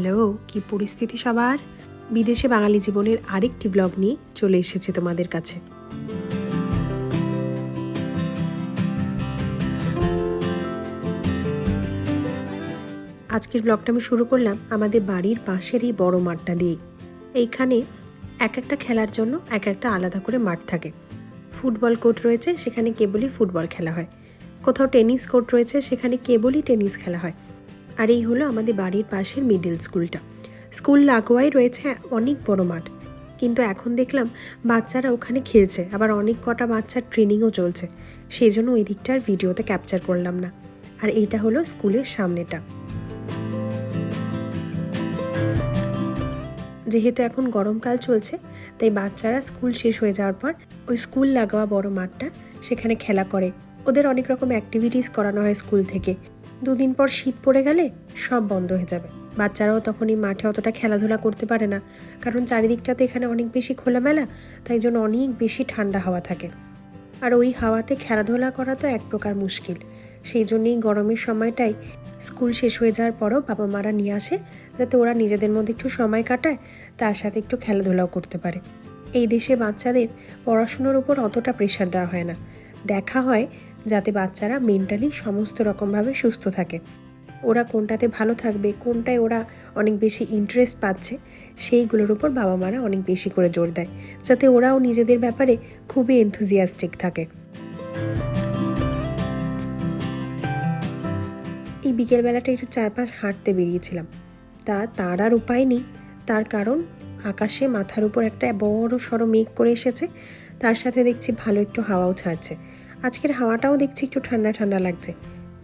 Hello, কি পরিস্থিতি সবার? বিদেশে বাঙালি জীবনের আরেকটি ব্লগ নিয়ে চলে এসেছি তোমাদের কাছে। আজকের ব্লগটা আমি শুরু করলাম আমাদের বাড়ির পাশের এই বড় মাঠটা দিয়ে। এইখানে এক একটা খেলার জন্য এক একটা আলাদা করে মাঠ থাকে। ফুটবল কোর্ট রয়েছে, সেখানে কেবলই ফুটবল খেলা হয়। কোথাও টেনিস কোর্ট রয়েছে, সেখানে কেবলই টেনিস খেলা হয়। আর এই হলো আমাদের বাড়ির পাশের মিডল স্কুলটা স্কুল লাগোয়াই রয়েছে অনেক বড় মাঠ। কিন্তু এখন দেখলাম বাচ্চারা ওখানে খেলছে, আবার অনেক কটা বাচ্চার ট্রেনিংও চলছে। সেই জন্য ওই দিকটার ভিডিওতে ক্যাপচার করলাম না। আর এইটা হলো স্কুলের সামনেটা। যেহেতু এখন গরমকাল চলছে, তাই বাচ্চারা স্কুল শেষ হয়ে যাওয়ার পর ওই স্কুল লাগোয়া বড় মাঠটা সেখানে খেলা করে। ওদের অনেক রকম অ্যাক্টিভিটিস করানো হয় স্কুল থেকে। দুদিন পর শীত পড়ে গেলে সব বন্ধ হয়ে যাবে। বাচ্চারাও তখনই মাঠে অতটা খেলাধুলা করতে পারে না। কারণ চারিদিকটাতে এখানে অনেক বেশি খোলামেলা, তাই জন্য অনেক বেশি ঠান্ডা হাওয়া থাকে। আর ওই হাওয়াতে খেলাধুলা করা তো এক প্রকার মুশকিল। সেই জন্যই গরমের সময়টাই স্কুল শেষ হয়ে যাওয়ার পরও বাবা মারা নিয়ে আসে, যাতে ওরা নিজেদের মধ্যে একটু সময় কাটায়, তার সাথে একটু খেলাধুলাও করতে পারে। এই দেশে বাচ্চাদের পড়াশুনোর উপর অতটা প্রেশার দেওয়া হয় না। দেখা হয় যাতে বাচ্চারা মেন্টালি সমস্ত রকমভাবে সুস্থ থাকে। ওরা কোনটাতে ভালো থাকবে, কোনটায় ওরা অনেক বেশি ইন্টারেস্ট পাচ্ছে, সেইগুলোর উপর বাবা মারা অনেক বেশি করে জোর দেয়, যাতে ওরাও নিজেদের ব্যাপারে খুবই এনথুজিয়াস্টিক থাকে। এই বিকেলবেলাটা একটু চারপাশ হাঁটতে বেরিয়েছিলাম। তা তার আর উপায় নেই, তার কারণ আকাশে মাথার উপর একটা বড় সড়ো মেঘ করে এসেছে, তার সাথে দেখছি ভালো একটু হাওয়াও ছাড়ছে। আজকের হাওয়াটাও দেখছি একটু ঠান্ডা ঠান্ডা লাগছে।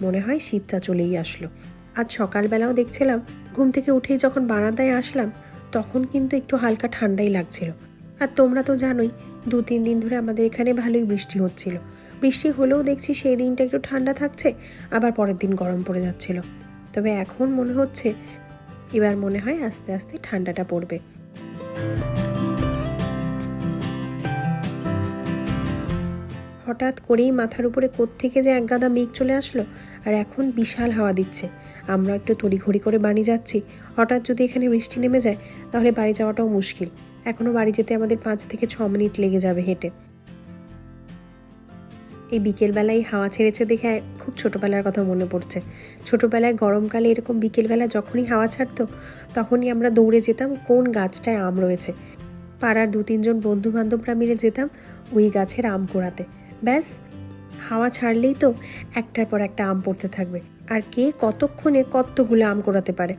মনে হয় শীতটা চলেই আসলো। আজ সকালবেলাও দেখছিলাম, ঘুম থেকে উঠেই যখন বারান্দায় আসলাম, তখন কিন্তু একটু হালকা ঠান্ডাই লাগছিল। আর তোমরা তো জানোই, দু তিন দিন ধরে আমাদের এখানে ভালোই বৃষ্টি হচ্ছিল। বৃষ্টি হলেও দেখছি সেই দিনটা একটু ঠান্ডা থাকছে, আবার পরের দিন গরম পড়ে যাচ্ছিল। তবে এখন মনে হচ্ছে, এবার মনে হয় আস্তে আস্তে ঠান্ডাটা পড়বে। হঠাৎ করেই মাথার উপরে থেকে যে এক গাদা মেঘ চলে আসলো, আর এখন বিশাল হাওয়া দিচ্ছে। আমরা একটু তড়িঘড়ি করে বাড়ি যাচ্ছি। হঠাৎ যদি এখানে বৃষ্টি নেমে যায়, তাহলে বাড়ি যাওয়াটাও মুশকিল। এখনও বাড়ি যেতে আমাদের পাঁচ থেকে ছ মিনিট লেগে যাবে হেঁটে। এই বিকেলবেলায় হাওয়া ছেড়েছে দেখে খুব ছোটোবেলার কথা মনে পড়ছে। ছোটোবেলায় গরমকালে এরকম বিকেলবেলা যখনই হাওয়া ছাড়তো, তখনই আমরা দৌড়ে যেতাম কোন গাছটায় আম রয়েছে। পাড়ার দু তিনজন বন্ধু বান্ধবরা মিলে যেতাম ওই গাছের আম কোড়াতে। ব্যাস, হাওয়া ছাড়লেই তো একটার পর একটা আম পড়তে থাকবে। আর কে কতক্ষণে কতগুলো আম কোড়াতে পারে?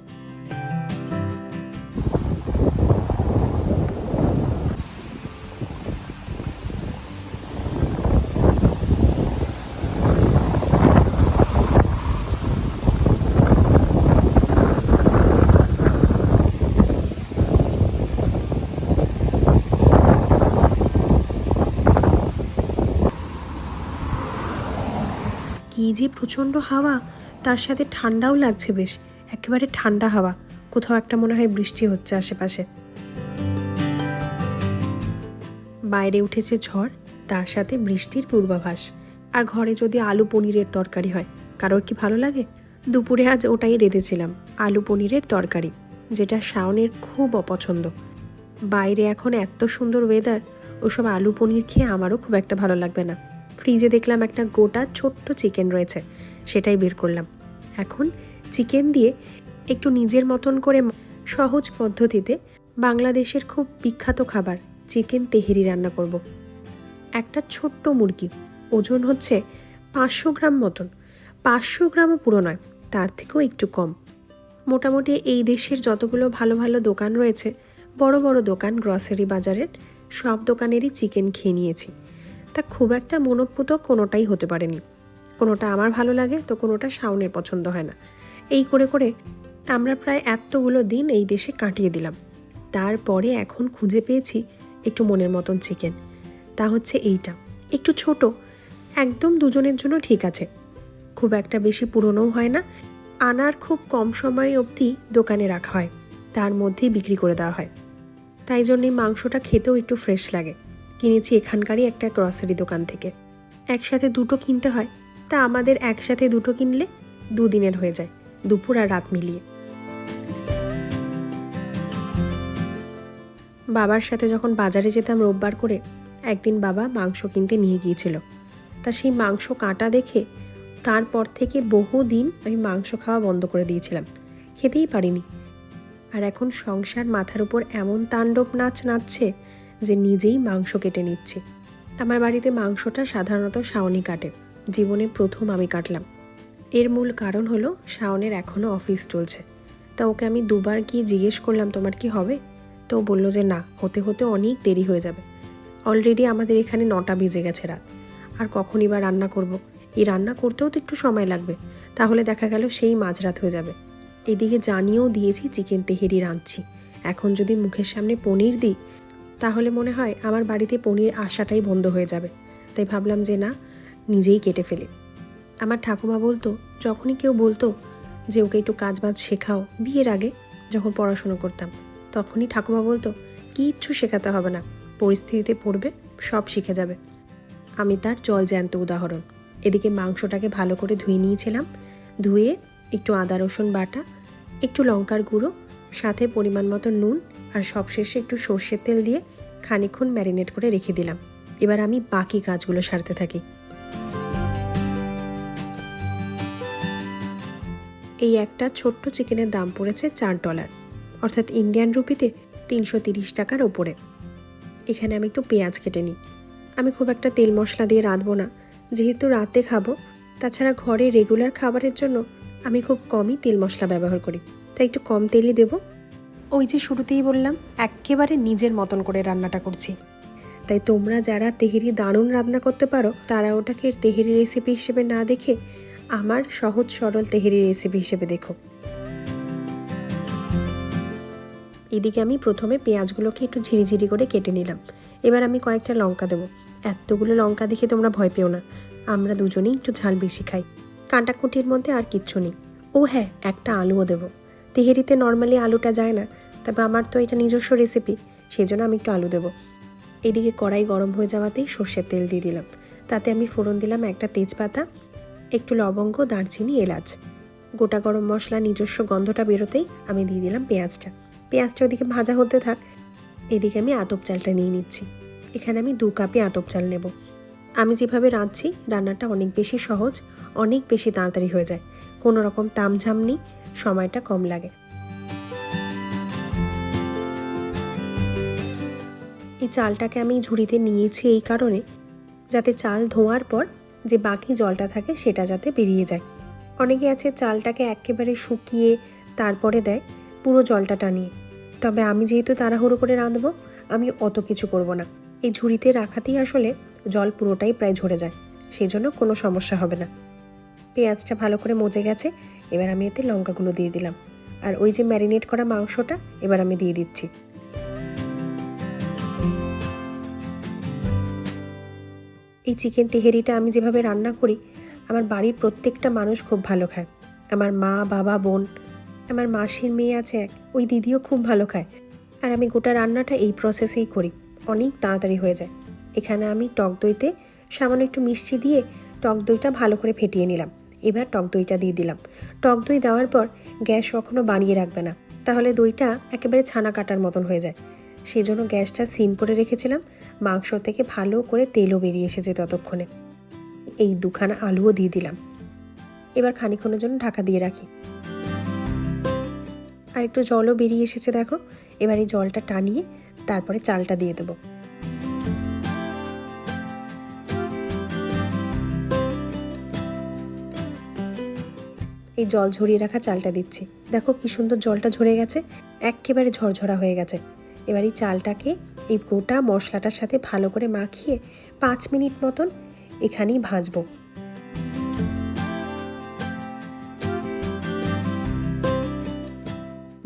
কী যে প্রচণ্ড হাওয়া, তার সাথে ঠান্ডাও লাগছে বেশ। একেবারে ঠান্ডা হাওয়া। কোথাও একটা মনে হয় বৃষ্টি হচ্ছে আশেপাশে। বাইরে উঠেছে ঝড়, তার সাথে বৃষ্টির পূর্বাভাস। আর ঘরে যদি আলু পনিরের তরকারি হয়, কারোর কি ভালো লাগে? দুপুরে আজ ওটাই রেঁধেছিলাম, আলু পনিরের তরকারি, যেটা শাওনের খুব অপছন্দ। বাইরে এখন এত সুন্দর ওয়েদার ওসব আলু পনির খেয়ে আমারও খুব একটা ভালো লাগবে না। ফ্রিজে দেখলাম একটা গোটা ছোট্ট চিকেন রয়েছে, সেটাই বের করলাম। এখন চিকেন দিয়ে একটু নিজের মতন করে সহজ পদ্ধতিতে বাংলাদেশের খুব বিখ্যাত খাবার চিকেন তেহেরি রান্না করব। একটা ছোট্ট মুরগি, ওজন হচ্ছে পাঁচশো গ্রাম মতন। পাঁচশো গ্রামও পুরো নয়, তার থেকেও একটু কম। মোটামুটি এই দেশের যতগুলো ভালো ভালো দোকান রয়েছে, বড় বড় দোকান গ্রসারি বাজারের সব দোকানেরই চিকেন খেয়ে নিয়েছি। তা খুব একটা মনোপুত কোনোটাই হতে পারেনি। কোনোটা আমার ভালো লাগে তো কোনোটা শাওনের পছন্দ হয় না। এই করে করে আমরা প্রায় এতগুলো দিন এই দেশে কাটিয়ে দিলাম। তারপরে এখন খুঁজে পেয়েছি একটু মনের মতন চিকেন। তা হচ্ছে এইটা। একটু ছোট, একদম দুজনের জন্য ঠিক আছে। খুব একটা বেশি পুরনোও হয় না, আনার খুব কম সময় অবধি দোকানে রাখা হয়। তার মধ্যেই বিক্রি করে দেওয়া হয়। তাই জন্যই মাংসটা খেতেও একটু ফ্রেশ লাগে। কিনেছি এখানকারই একটা গ্রসারি দোকান থেকে। একসাথে দুটো কিনতে হয়, তা আমাদের একসাথে দুটো কিনলে দুদিনের হয়ে যায়, দুপুর আর রাত মিলিয়ে। বাবার সাথে যখন বাজারে যেতাম রোববার করে, একদিন বাবা মাংস কিনতে নিয়ে গিয়েছিল। তা সেই মাংস কাটা দেখে তারপর থেকে বহুদিন আমি মাংস খাওয়া বন্ধ করে দিয়েছিলাম, খেতেই পারিনি। আর এখন সংসার মাথার উপর এমন তাণ্ডব নাচ নাচছে যে নিজেই মাংস কেটে নিচ্ছে। আমার বাড়িতে মাংসটা সাধারণত শাওনি কাটে। জীবনে প্রথম আমি কাটলাম। এর মূল কারণ হলো শাওনের এখনও অফিস চলছে। তা ওকে আমি দুবার গিয়ে জিজ্ঞেস করলাম, তোমার কি হবে? তো বলল যে, না, হতে হতে অনেক দেরি হয়ে যাবে। অলরেডি আমাদের এখানে নটা বেজে গেছে রাত। আর কখনই বা রান্না করব। এই রান্না করতেও তো একটু সময় লাগবে। তাহলে দেখা গেল সেই মাঝরাত হয়ে যাবে। এদিকে জানিয়েও দিয়েছি চিকেন তেহেরি রাঁধছি। এখন যদি মুখের সামনে পনির দিই তাহলে মনে হয় আমার বাড়িতে পনির আসাটাই বন্ধ হয়ে যাবে। তাই ভাবলাম যে না, নিজেই কেটে ফেলি। আমার ঠাকুমা বলতো, যখনই কেউ বলতো যে ওকে একটু কাজ বাজ শেখাও, বিয়ের আগে যখন পড়াশুনো করতাম, তখনই ঠাকুমা বলতো, কিচ্ছু শেখাতে হবে না, পরিস্থিতিতে পড়বে, সব শিখে যাবে। আমি তার জল জ্যান্ত উদাহরণ। এদিকে মাংসটাকে ভালো করে ধুয়ে নিয়েছিলাম, ধুয়ে একটু আদা রসুন বাটা, একটু লঙ্কার গুঁড়ো সাথে পরিমাণ মতো নুন আর সবশেষে একটু সর্ষের তেল দিয়ে খানিকক্ষণ ম্যারিনেট করে রেখে দিলাম। এবার আমি বাকি কাজগুলো সারতে থাকি। এই একটা ছোট্ট চিকেনের দাম পড়েছে চার ডলার, অর্থাৎ ইন্ডিয়ান রুপিতে তিনশো তিরিশ টাকার ওপরে। এখানে আমি একটু পেঁয়াজ কেটে নিই। আমি খুব একটা তেল মশলা দিয়ে রাঁধবো না। যেহেতু রাতে খাব, তাছাড়া ঘরে রেগুলার খাবারের জন্য আমি খুব কমই তেল মশলা ব্যবহার করি। তাই একটু কম তেলই দেব। ওই যে শুরুতেই বললাম, একেবারে নিজের মতন করে রান্নাটা করছি। তাই তোমরা যারা তেহেরি দারুণ রান্না করতে পারো, তারা ওটাকে তেহেরি রেসিপি হিসেবে না দেখে আমার সহজ সরল তেহেরি রেসিপি হিসেবে দেখো। এদিকে আমি প্রথমে পেঁয়াজগুলোকে একটু ঝিরিঝিরি করে কেটে নিলাম। এবার আমি কয়েকটা লঙ্কা দেবো। এতগুলো লঙ্কা দেখে তোমরা ভয় পেও না। আমরা দুজনেই একটু ঝাল বেশি খাই। কাঁটাকুটির মধ্যে আর কিচ্ছু নেই। ও হ্যাঁ একটা আলুও দেবো। তেহেরিতে নর্মালি আলুটা যায় না, তবে আমার তো এটা নিজস্ব রেসিপি সেই জন্য আমি একটু আলু দেবো। এদিকে কড়াই গরম হয়ে যাওয়াতেই সর্ষের তেল দিয়ে দিলাম। তাতে আমি ফোড়ন দিলাম একটা তেজপাতা, একটু লবঙ্গ, দারচিনি, এলাচ। গোটা গরম মশলা নিজস্ব গন্ধটা বেরোতেই আমি দিয়ে দিলাম পেঁয়াজটা। পেঁয়াজটা ওদিকে ভাজা হতে থাক, এদিকে আমি আতপ চালটা নিয়ে নিচ্ছি। এখানে আমি দু কাপে আতপ চাল নেব। আমি যেভাবে রাঁধছি, রান্নাটা অনেক বেশি সহজ, অনেক বেশি তাড়াতাড়ি হয়ে যায়। কোনো রকম তামঝাম নেই সময়টা কম লাগে। এই চালটাকে আমি ঝুড়িতে নিয়েছি এই কারণে, যাতে চাল ধোয়ার পর যে বাকি জলটা থাকে সেটা যাতে বেরিয়ে যায়। অনেকে আছে চালটাকে একেবারে শুকিয়ে তারপরে দেয় পুরো জলটা টানিয়ে। তবে আমি যেহেতু তাড়াহুড়ো করে রাঁধবো, আমি অত কিছু করব না। এই ঝুড়িতে রাখাতেই আসলে জল পুরোটাই প্রায় ঝরে যায়। সেই জন্য কোনো সমস্যা হবে না। পেঁয়াজটা ভালো করে মজে গেছে এবার আমি এতে লঙ্কাগুলো দিয়ে দিলাম। আর ওই যে ম্যারিনেট করা মাংসটা এবার আমি দিয়ে দিচ্ছি। এই চিকেন তেহেরিটা আমি যেভাবে রান্না করি, আমার বাড়ির প্রত্যেকটা মানুষ খুব ভালো খায়। আমার মা, বাবা, বোন, আমার মাসির মেয়ে আছে এক, ওই দিদিও খুব ভালো খায়। আর আমি গোটা রান্নাটা এই প্রসেসেই করি, অনেক তাড়াতাড়ি হয়ে যায়। এখানে আমি টক দইতে সামান্য একটু মিষ্টি দিয়ে টক দইটা ভালো করে ফেটিয়ে নিলাম। এবার টক দইটা দিয়ে দিলাম। টক দই দেওয়ার পর গ্যাস কখনো বানিয়ে রাখবে না। তাহলে দইটা একেবারে ছানা কাটার মতন হয়ে যায়। সেই জন্য গ্যাসটা সিম করে রেখেছিলাম। মাংস থেকে ভালো করে তেলও বেরিয়ে এসেছে ততক্ষণে। এই দুখানা আলুও দিয়ে দিলাম। এবার খানিক্ষণের জন্য ঢাকা দিয়ে রাখি। আর একটু জলও বেরিয়ে এসেছে দেখো। এবার এই জলটা টানিয়ে তারপরে চালটা দিয়ে দেবো। এই জল ঝরিয়ে রাখা চালটা দিচ্ছি। দেখো কি সুন্দর জলটা ঝরে গেছে, একেবারে ঝরঝরা হয়ে গেছে। এবার এই চালটাকে এই গোটা মশলাটার সাথে ভালো করে মাখিয়ে পাঁচ মিনিট মতন এখানেই ভাজবো।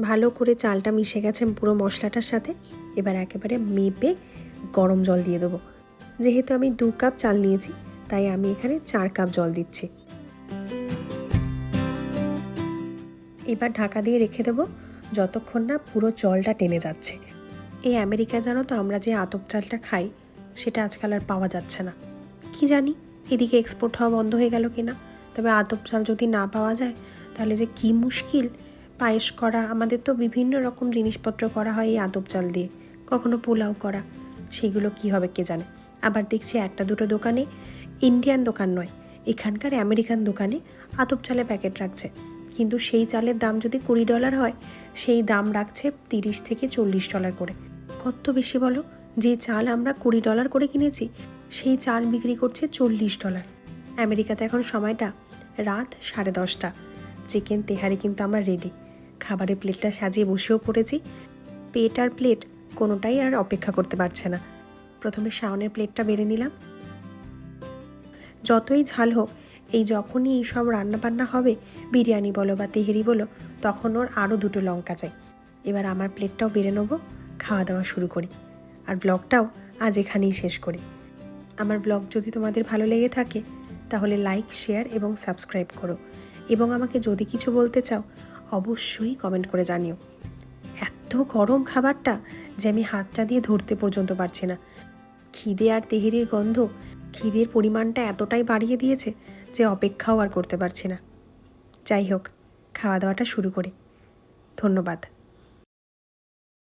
ভালো করে চালটা মিশে গেছে পুরো মশলাটার সাথে, এবার একেবারে মেপে গরম জল দিয়ে দেবো। যেহেতু আমি দু কাপ চাল নিয়েছি, তাই আমি এখানে চার কাপ জল দিচ্ছি। এবার ঢাকা দিয়ে রেখে দেবো, যতক্ষণ না পুরো জলটা টেনে যাচ্ছে। এই আমেরিকা জানো তো আমরা যে আতপ চালটা খাই, সেটা আজকাল আর পাওয়া যাচ্ছে না। কি জানি, এদিকে এক্সপোর্ট হওয়া বন্ধ হয়ে গেল কি না তবে আতপ চাল যদি না পাওয়া যায়, তাহলে যে কি মুশকিল? পায়েস করা, আমাদের তো বিভিন্ন রকম জিনিসপত্র করা হয় এই আতপ চাল দিয়ে। কখনো পোলাও করা, সেগুলো কি হবে কে জানে? আবার দেখছি একটা দুটো দোকানে ইন্ডিয়ান দোকান নয়, এখানকার আমেরিকান দোকানে আতপ চালের প্যাকেট রাখছে। কিন্তু সেই চালের দাম যদি কুড়ি ডলার হয়, সেই দাম রাখছে তিরিশ থেকে চল্লিশ ডলার করে। কত বেশি বলো? যে চাল আমরা কুড়ি ডলার করে কিনেছি, সেই চাল বিক্রি করছে চল্লিশ ডলার। আমেরিকাতে এখন সময়টা রাত সাড়ে দশটা। চিকেন তেহারি কিন্তু আমার রেডি খাবারের প্লেটটা সাজিয়ে বসেও পড়েছি। পেট আর প্লেট কোনোটাই আর অপেক্ষা করতে পারছে না। প্রথমে শাওনের প্লেটটা বেড়ে নিলাম। যতই ঝাল হোক এই যখনই এই এইসব রান্নাবান্না হবে, বিরিয়ানি বলো বা তেহেরি বলো, তখন ওর আরও দুটো লঙ্কা চাই। এবার আমার প্লেটটাও বেড়ে নেব, খাওয়া দাওয়া শুরু করি। আর ব্লগটাও আজ এখানেই শেষ করি। আমার ব্লগ যদি তোমাদের ভালো লেগে থাকে, তাহলে লাইক শেয়ার এবং সাবস্ক্রাইব করো। এবং আমাকে যদি কিছু বলতে চাও, অবশ্যই কমেন্ট করে জানিও। এত গরম খাবারটা যে আমি হাতটা দিয়ে ধরতে পর্যন্ত পারছি না। খিদে আর তেহেরির গন্ধ, খিদের পরিমাণটা এতটাই বাড়িয়ে দিয়েছে যে অপেক্ষাও আর করতে পারছি না। যাই হোক খাওয়া দাওয়াটা শুরু করি। ধন্যবাদ।